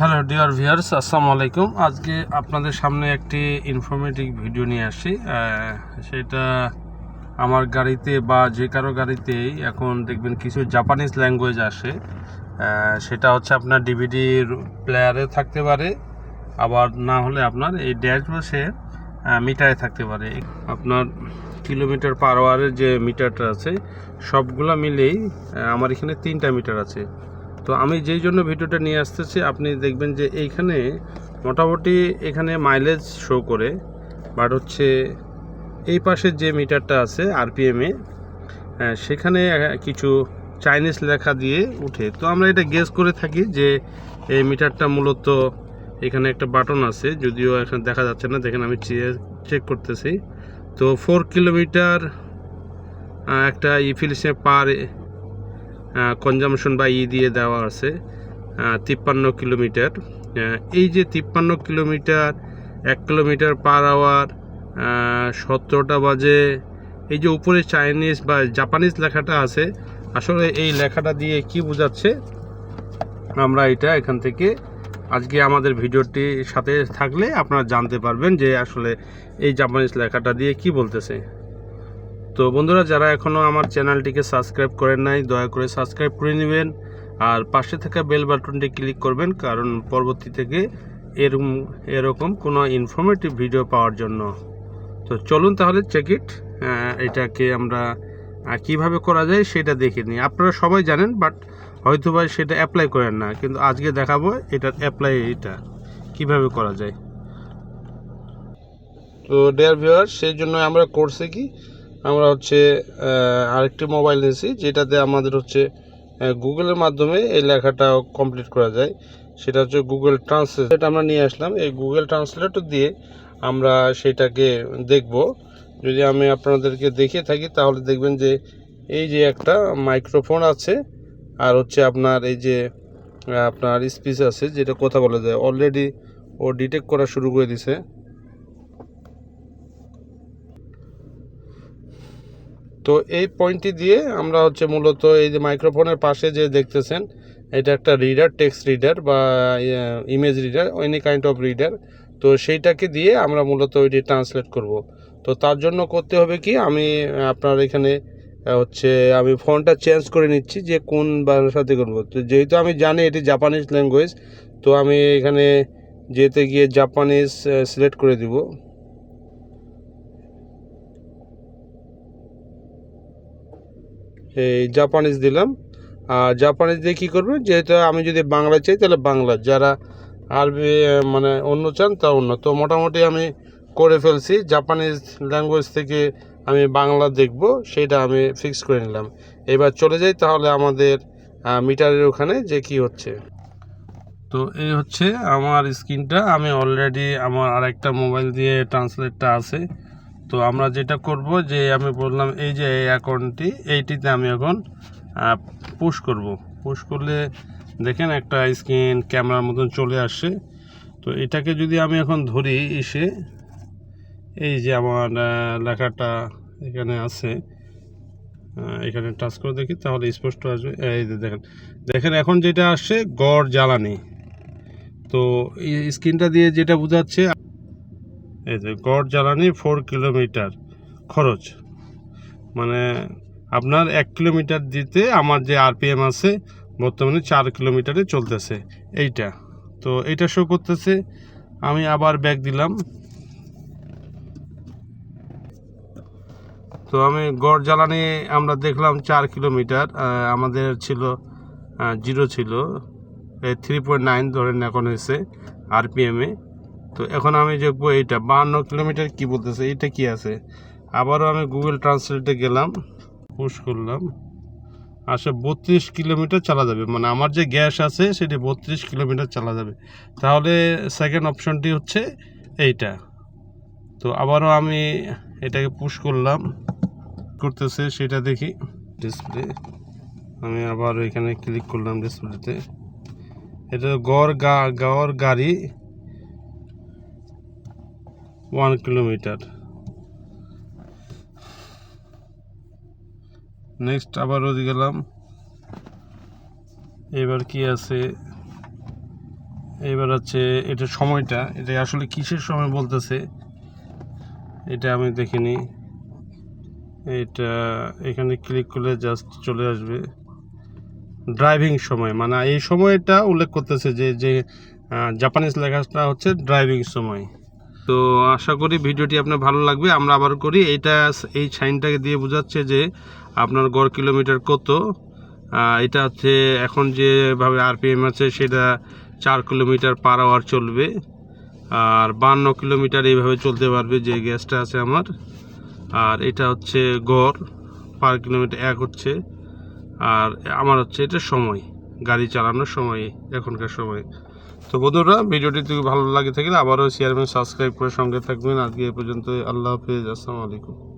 Hello dear viewers আসসালামু আলাইকুম। আজকে আপনাদের সামনে একটি ইনফরমেটিভ ভিডিও নিয়ে আসি। সেটা আমার গাড়িতে বা যে কারও গাড়িতেই এখন দেখবেন কিছু জাপানিজ ল্যাঙ্গুয়েজ আসে। সেটা হচ্ছে আপনার ডিভিডির প্লেয়ারে থাকতে পারে, আবার না হলে আপনার এই ড্যাশবোর্ডে মিটারে থাকতে পারে। আপনার কিলোমিটার পার আওয়ারের যে মিটারটা আছে, সবগুলা মিলেই আমার এখানে তিনটা মিটার আছে। তো আমি যেই জন্য ভিডিওটা নিয়ে আসতেছি, আপনি দেখবেন যে এইখানে মোটামুটি এখানে মাইলেজ শো করে বাট হচ্ছে এই পাশের যে মিটারটা আছে আরপিএমে সেখানে কিছু চাইনিজ লেখা দিয়ে উঠে। তো আমরা এটা গেস করে থাকি যে এই মিটারটা মূলত এখানে একটা বাটন আছে, যদিও এখানে দেখা যাচ্ছে না, দেখেন আমি চেক করতেছি। তো ফোর কিলোমিটার একটা ইফিলিসে পার কনজামশন বা ই দিয়ে দেওয়া আছে তিপ্পান্ন কিলোমিটার। এই যে তিপ্পান্ন কিলোমিটার, এক কিলোমিটার পার আওয়ার সতেরোটা বাজে, এই যে উপরে চাইনিজ বা জাপানিজ লেখাটা আছে, আসলে এই লেখাটা দিয়ে কি বোঝাচ্ছে, আমরা এটা এখান থেকে আজকে আমাদের ভিডিওটি সাথে থাকলে আপনারা জানতে পারবেন যে আসলে এই জাপানিজ লেখাটা দিয়ে কি বলতেছে। তো বন্ধুরা, যারা এখনও আমার চ্যানেলটিকে সাবস্ক্রাইব করেন নাই, দয়া করে সাবস্ক্রাইব করে নেবেন আর পাশে থাকা বেল বাটনটি ক্লিক করবেন, কারণ পরবর্তী থেকে এরকম এরকম কোনো ইনফরমেটিভ ভিডিও পাওয়ার জন্য। তো চলুন তাহলে চেক ইট এটাকে আমরা কীভাবে করা যায় সেটা দেখে নিই। আপনারা সবাই জানেন বাট হয়তো বা সেটা অ্যাপ্লাই করেন না, কিন্তু আজকে দেখাবো এটার অ্যাপ্লাই এটা কীভাবে করা যায়। তো ডিয়ার ভিউয়ার সেই জন্য আমরা করছি কি আমরা হচ্ছে আরেকটি মোবাইল নিয়েছি যেটাতে আমাদের হচ্ছে গুগলের মাধ্যমে এই লেখাটা কমপ্লিট করা যায়। সেটা হচ্ছে গুগল ট্রান্সলেট। আমরা নিয়ে আসলাম। এই গুগল ট্রান্সলেটর দিয়ে আমরা সেটাকে দেখব। যদি আমি আপনাদেরকে দেখে থাকি, তাহলে দেখবেন যে এই যে একটা মাইক্রোফোন আছে, আর হচ্ছে আপনার এই যে আপনার স্পিচ আছে, যেটা কথা বলা যায়। অলরেডি ও ডিটেক্ট করা শুরু করে দিছে। তো এই পয়েন্টটি দিয়ে আমরা হচ্ছে মূলত এই যে মাইক্রোফোনের পাশে যে দেখতেছেন, এটা একটা রিডার টেক্সট রিডার বা image reader any kind of reader তো সেইটাকে দিয়ে আমরা মূলত ওইটি ট্রান্সলেট করব। তো তার জন্য করতে হবে কি, আমি, আপনার এখানে, হচ্ছে, আমি ফোনটা চেঞ্জ করে নিচ্ছি যে কোন ভাষাতে করব। তো যেহেতু আমি জানি এটি জাপানিজ ল্যাঙ্গুয়েজ তো আমি এখানে যেতে গিয়ে জাপানিজ সিলেক্ট করে দিব। এই জাপানিজ দিলাম। আর জাপানিজ দিয়ে কী করবে? যেহেতু আমি যদি বাংলা চাই, তাহলে বাংলা। যারা আরবি মানে অন্য চান তা অন্য। তো মোটামুটি আমি করে ফেলছি। জাপানিজ ল্যাঙ্গুয়েজ থেকে আমি বাংলা দেখব, সেটা আমি ফিক্স করে নিলাম। এবার চলে যাই তাহলে আমাদের মিটারের ওখানে, যে কি হচ্ছে। তো এই হচ্ছে আমার স্ক্রিনটা। আমি অলরেডি আমার আরেকটা মোবাইল দিয়ে ট্রান্সলেটটা আছে। তো আমরা যেটা করব যে আমি বললাম, এই যে এই অ্যাকাউন্টটি এইটিতে আমি এখন পুশ করব। পুশ করলে দেখেন একটা স্ক্রিন ক্যামেরার মতন চলে আসছে তো এটাকে যদি আমি এখন ধরি এসে, এই যে আমার লেখাটা এখানে আছে এখানে টাচ করে দেখি, তাহলে স্পষ্ট আসবে। এই দেখেন দেখেন এখন যেটা আসছে গড় জ্বালানি। তো স্ক্রিনটা দিয়ে যেটা বোঝাচ্ছে এই যে গড় জ্বালানি ফোর কিলোমিটার খরচ। মানে আপনার এক কিলোমিটার দিতে আমার যে আরপিএম আছে, বর্তমানে চার কিলোমিটারে চলতেছে। এইটা। তো এইটা শো করতেছে। আমি আবার ব্যাগ দিলাম। তো আমি গড় জ্বালানি আমরা দেখলাম চার কিলোমিটার আমাদের ছিল জিরো ছিল। থ্রি পয়েন্ট নাইন ধরেন এখন হয়েছে আরপিএমে তো এখন আমি দেখব এইটা বাহান্ন কিলোমিটার কি বলতেছে, এইটা কি আছে? আবারও আমি গুগল ট্রান্সলেটে গেলাম পুশ করলাম। আসে বত্রিশ কিলোমিটার চালা যাবে মানে আমার যে গ্যাস আছে সেটি বত্রিশ কিলোমিটার চালা যাবে। তাহলে সেকেন্ড অপশনটি হচ্ছে এইটা। তো আবারও আমি এটাকে পুশ করলাম, করতেছে সেটা দেখি। ডিসপ্লে আমি আবার এখানে ক্লিক করলাম ডিসপ্লেতে এটা গড় গা, গড় গাড়ি। One kilometre. নেক্সট আবার ওদিকে গেলাম। এবার কি আছে? এবার হচ্ছে এটা সময়টা, এটা আসলে কিসের সময় বলতেছে? এটা আমি দেখিনি। এটা এখানে ক্লিক করলে জাস্ট চলে আসবে। ড্রাইভিং সময় মানে এই সময়টা উল্লেখ করতেছে যে যে জাপানিজ লেখাটা হচ্ছে ড্রাইভিং সময়। তো আশা করি ভিডিওটি আপনার ভালো লাগবে। আমরা আবার করি এইটা এই সাইনটাকে দিয়ে বোঝাচ্ছে যে আপনার গড় কিলোমিটার কত। এটা হচ্ছে এখন যেভাবে আরপিএম আছে সেটা চার কিলোমিটার পার আওয়ার চলবে। আর বান্ন কিলোমিটার এইভাবে চলতে পারবে যে গ্যাসটা আছে আমার। আর এটা হচ্ছে গড়, পার কিলোমিটার এক হচ্ছে। আর আমার হচ্ছে এটা সময়, গাড়ি চালানোর সময়, এখনকার সময়। তো বন্ধুরা, ভিডিওটি যদি ভালো লাগে থাকলে আবারও শেয়ার এবং সাবস্ক্রাইব করে সঙ্গে থাকবেন। আজকে এ পর্যন্ত আল্লাহ হাফিজ। আসসালামু আলাইকুম।